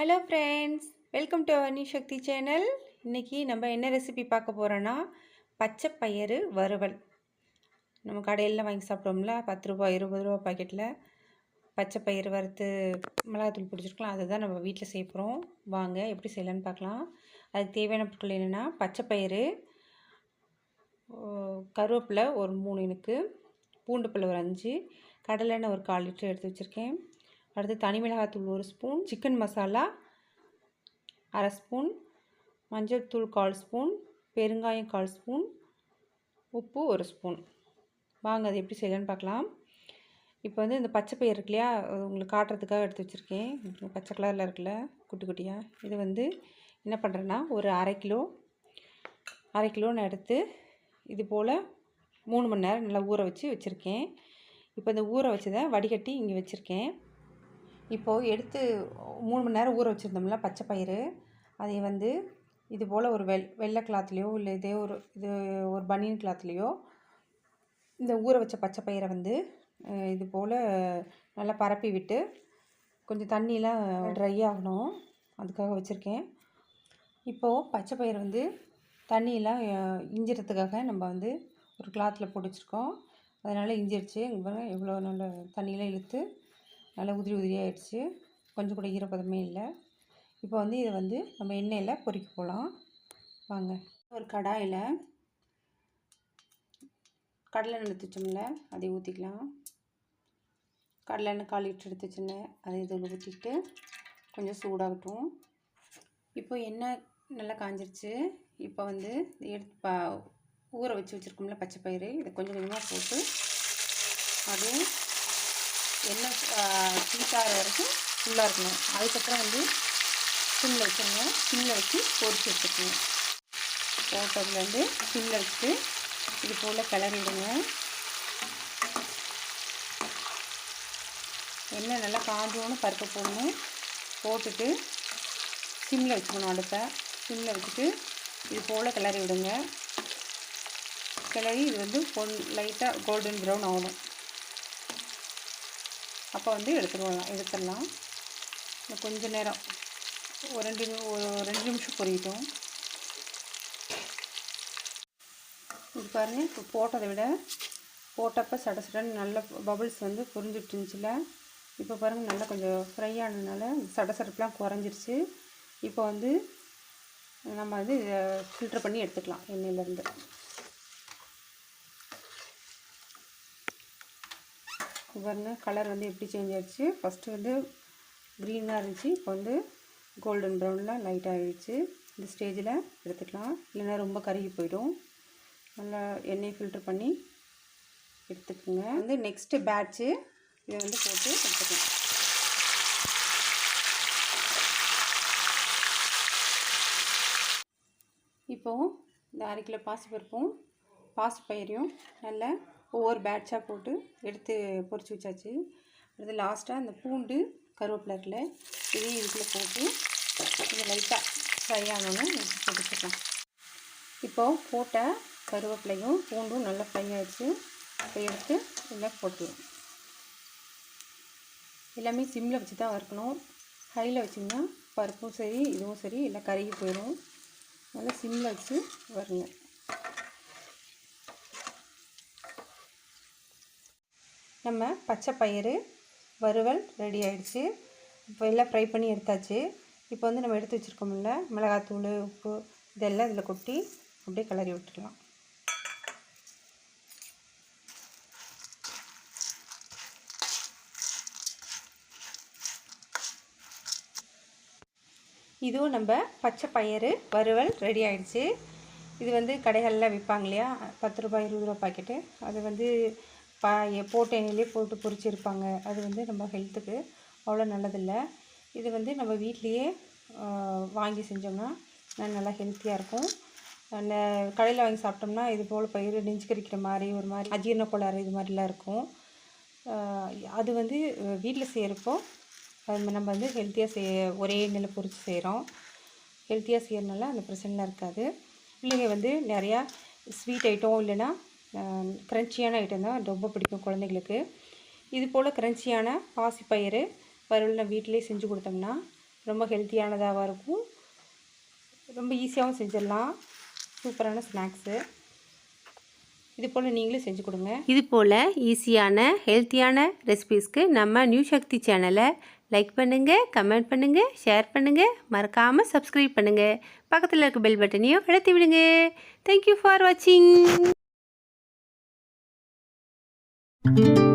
Hello friends welcome to our Sakthi channel இன்றைக்கி நம்ம என்ன ரெசிபி பார்க்க போகிறோன்னா பச்சை பயிறு வறுவல். நம்ம கடையிலலாம் வாங்கி சாப்பிட்டோம்ல பத்து ரூபா இருபது ரூபா பாக்கெட்டில் பச்சை பயிறு வறுத்து மிளகாத்தூள் பிடிச்சிருக்கலாம். அதை தான் நம்ம வீட்டில் செய்ய போகிறோம் வாங்க எப்படி செய்யலான்னு பார்க்கலாம். அதுக்கு தேவையான பொருட்கள் என்னென்னா பச்சை பயிறு கருவேப்பிலை ஒரு மூணு எனக்கு பூண்டு பிள்ளை ஒரு அஞ்சு கடலெண்ணெய் ஒரு கால் லிட்டர் எடுத்து வச்சுருக்கேன். அடுத்து தனி மிளகாத்தூள் ஒரு ஸ்பூன் சிக்கன் மசாலா அரை ஸ்பூன் மஞ்சள் தூள் கால் ஸ்பூன் பெருங்காயம் கால் ஸ்பூன் உப்பு ஒரு ஸ்பூன். வாங்க அது எப்படி செய்யலான்னு பார்க்கலாம். இப்போ வந்து இந்த பச்சை பயிர் இருக்கு இல்லையா அது உங்களுக்கு காட்டுறதுக்காக எடுத்து வச்சுருக்கேன். பச்சை கலரில் இருக்குல்ல குட்டி குட்டியாக இது வந்து என்ன பண்ணுறேன்னா ஒரு அரை கிலோ அரை கிலோன்னு எடுத்து இது போல் மூணு மணி நேரம் நல்லா ஊற வச்சு வச்சுருக்கேன். இப்போ இந்த ஊற வச்சதை வடிகட்டி இங்கே வச்சுருக்கேன். இப்போது எடுத்து மூணு மணி நேரம் ஊற வச்சுருந்தோம்ல பச்சை பயிறு அதை வந்து இது போல் ஒரு வெள் வெள்ளை கிளாத்லேயோ இல்லை இதே ஒரு இது ஒரு பனியன் கிளாத்லேயோ இந்த ஊற வச்ச பச்சை பயிரை வந்து இது போல் நல்லா பரப்பி விட்டு கொஞ்சம் தண்ணியெலாம் ட்ரை ஆகணும். அதுக்காக வச்சுருக்கேன். இப்போது பச்சை பயிர் வந்து தண்ணியெலாம் இஞ்சிறதுக்காக நம்ம வந்து ஒரு கிளாத்தில் பிடிச்சிருக்கோம் அதனால் இஞ்சிருச்சு. இங்கே எவ்வளோ நல்ல தண்ணியெலாம் இழுத்து நல்லா உதிரி உதிரியாகிடுச்சு கொஞ்சம் கூட ஈரப்பதமே இல்லை. இப்போ வந்து இதை வந்து நம்ம எண்ணெயில் பொறிக்க போகலாம் வாங்க. ஒரு கடாயில் கடலெண்ணெய் எடுத்து வச்சோம்ல அதை ஊற்றிக்கலாம் கடலெண்ணெய் கால் லிட்டர் எடுத்து வச்சுருந்தேன் அதை இதில் ஊற்றிட்டு கொஞ்சம் சூடாகட்டும். இப்போ எண்ணெய் நல்லா காஞ்சிருச்சு. இப்போ வந்து எடுத்து பா ஊற வச்சு வச்சுருக்கோம்ல பச்சை பயிறு இதை கொஞ்சம் கொஞ்சமாக போட்டு அதுவும் எண்ணெய் ஹீட்டாகிற வரைக்கும் ஃபுல்லாக இருக்கணும். அதுக்கப்புறம் வந்து சிம்மில் வச்சிடணும். சிம்மில் வச்சு பொரிச்சு எடுத்துக்கணும். போட்டதுலேருந்து சிம்மில் வச்சுட்டு இது போல் கிளறிடுங்க எண்ணெய் நல்லா காஞ்சோன்னு பருப்பு போடணும். போட்டுட்டு சிம்மில் வச்சுக்கணும் அடுப்பை. சிம்மில் வச்சுட்டு இது போல் கிளறி விடுங்க. கிளறி இது வந்து பொன் லைட்டாக கோல்டன் ப்ரௌன் ஆகணும். அப்போ வந்து எடுத்துருவோம் எடுத்துடலாம். கொஞ்சம் நேரம். ஒரு ரெண்டு ஒரு ரெண்டு நிமிஷம் பொரியட்டும் இது பாருங்கள் இப்போ போட்டதை விட போட்டப்போ சட சடன்னு நல்ல பபுள்ஸ் வந்து பொரிஞ்சிட்டு இருந்துச்சுல? இப்போ பாருங்கள் நல்லா கொஞ்சம் ஃப்ரை ஆனதுனால சட சடப்புலாம் குறைஞ்சிருச்சு. இப்போ வந்து நம்ம வந்து இதை ஃபில்ட்ரு பண்ணி எடுத்துக்கலாம் எண்ணெயிலேருந்து. பாருங்க கலர் வந்து எப்படி சேஞ்ச் ஆகிடுச்சு ஃபஸ்ட்டு வந்து க்ரீனாக இருந்துச்சு இப்போ வந்து கோல்டன் ப்ரௌனில் லைட் ஆகிடுச்சு இந்த ஸ்டேஜில் எடுத்துக்கலாம். இல்லைன்னா ரொம்ப கருகி போயிடும். நல்லா எண்ணெய் ஃபில்ட்ரு பண்ணி எடுத்துக்கோங்க. வந்து நெக்ஸ்ட்டு பேட்ச்சு இதை வந்து போட்டு எடுத்துக்கலாம். இப்போது இந்த அரை கிலோ பாசிப்பருப்பும் பாசிப்பயிரையும் நல்லா ஒவ்வொரு பேட்சாக போட்டு எடுத்து பொறிச்சு வச்சாச்சு. அடுத்து லாஸ்ட்டாக அந்த பூண்டு கருவேப்பிலை இருக்குல்ல இதையும் இதுக்குள்ளே போட்டு கொஞ்சம் லைட்டாக ஃப்ரை ஆகணும்னு போட்டுக்கலாம் இப்போது போட்ட கருவேப்பிலையும் பூண்டும் நல்லா ஃப்ரை ஆகிடுச்சு இப்போ எடுத்து எல்லாம் போட்டுக்கலாம். எல்லாமே சிம்மில் வச்சு தான் வறுக்கணும். ஹையில் வச்சிங்கன்னா பருப்பும் சரி இதுவும் சரி எல்லாம் கருகி போயிடும் நல்லா சிம்மில் வச்சு வருங்க. நம்ம பச்சை பயிறு வறுவல் ரெடி ஆகிடுச்சு இப்போ எல்லாம் ஃப்ரை பண்ணி எடுத்தாச்சு. இப்போ வந்து நம்ம எடுத்து வச்சுருக்கோம்ல மிளகாத்தூள் உப்பு இதெல்லாம் இதில் கொட்டி அப்படியே கிளறி விட்டுடலாம். இதுவும் நம்ம பச்சை பயிறு வறுவல் ரெடி ஆகிடுச்சு இது வந்து கடைகளில் விற்பாங்க இல்லையா? பத்து ரூபாய் இருபது ரூபா பாக்கெட்டு அது வந்து பா போட்ட எண்ணெயிலே போட்டு பொரிச்சிருப்பாங்க. அது வந்து நம்ம ஹெல்த்துக்கு அவ்வளோ நல்லதில்லை. இது வந்து நம்ம வீட்லேயே வாங்கி செஞ்சோம்னா நல்லா ஹெல்த்தியாக இருக்கும். அந்த கடையில் வாங்கி சாப்பிட்டோம்னா இது போல் பயிர் நெஞ்சு மாதிரி ஒரு மாதிரி அஜீரண கோளாறு இது மாதிரிலாம் இருக்கும். அது வந்து வீட்டில் செய்கிறப்போ அது நம்ம வந்து ஹெல்த்தியாக செய்ய ஒரே எண்ணெயில் பொரித்து செய்கிறோம் ஹெல்த்தியாக செய்யறதுனால அந்த பிரச்சனைலாம் இருக்காது. பிள்ளைங்க வந்து நிறையா ஸ்வீட் ஐட்டம் இல்லைன்னா க்ரன்ச்சியான ஐட்டம் தான் ரொம்ப பிடிக்கும் குழந்தைங்களுக்கு இது போல் க்ரன்ச்சியான பாசிப்பயிறு வறுவல் வீட்டிலே செஞ்சு கொடுத்தோம்னா ரொம்ப ஹெல்த்தியானதாக இருக்கும். ரொம்ப ஈஸியாகவும் செஞ்சிடலாம். சூப்பரான ஸ்நாக்ஸு இது போல் நீங்களும் செஞ்சு கொடுங்க. இது போல் ஈஸியான ஹெல்த்தியான ரெசிபீஸ்க்கு நம்ம நியூ சக்தி சேனலை லைக் பண்ணுங்கள் கமெண்ட் பண்ணுங்கள் ஷேர் பண்ணுங்கள் மறக்காமல் சப்ஸ்கிரைப் பண்ணுங்கள் பக்கத்தில் இருக்க பெல் பட்டனையும் அழுத்தி விடுங்க. தேங்க்யூ ஃபார் வாட்சிங் thank you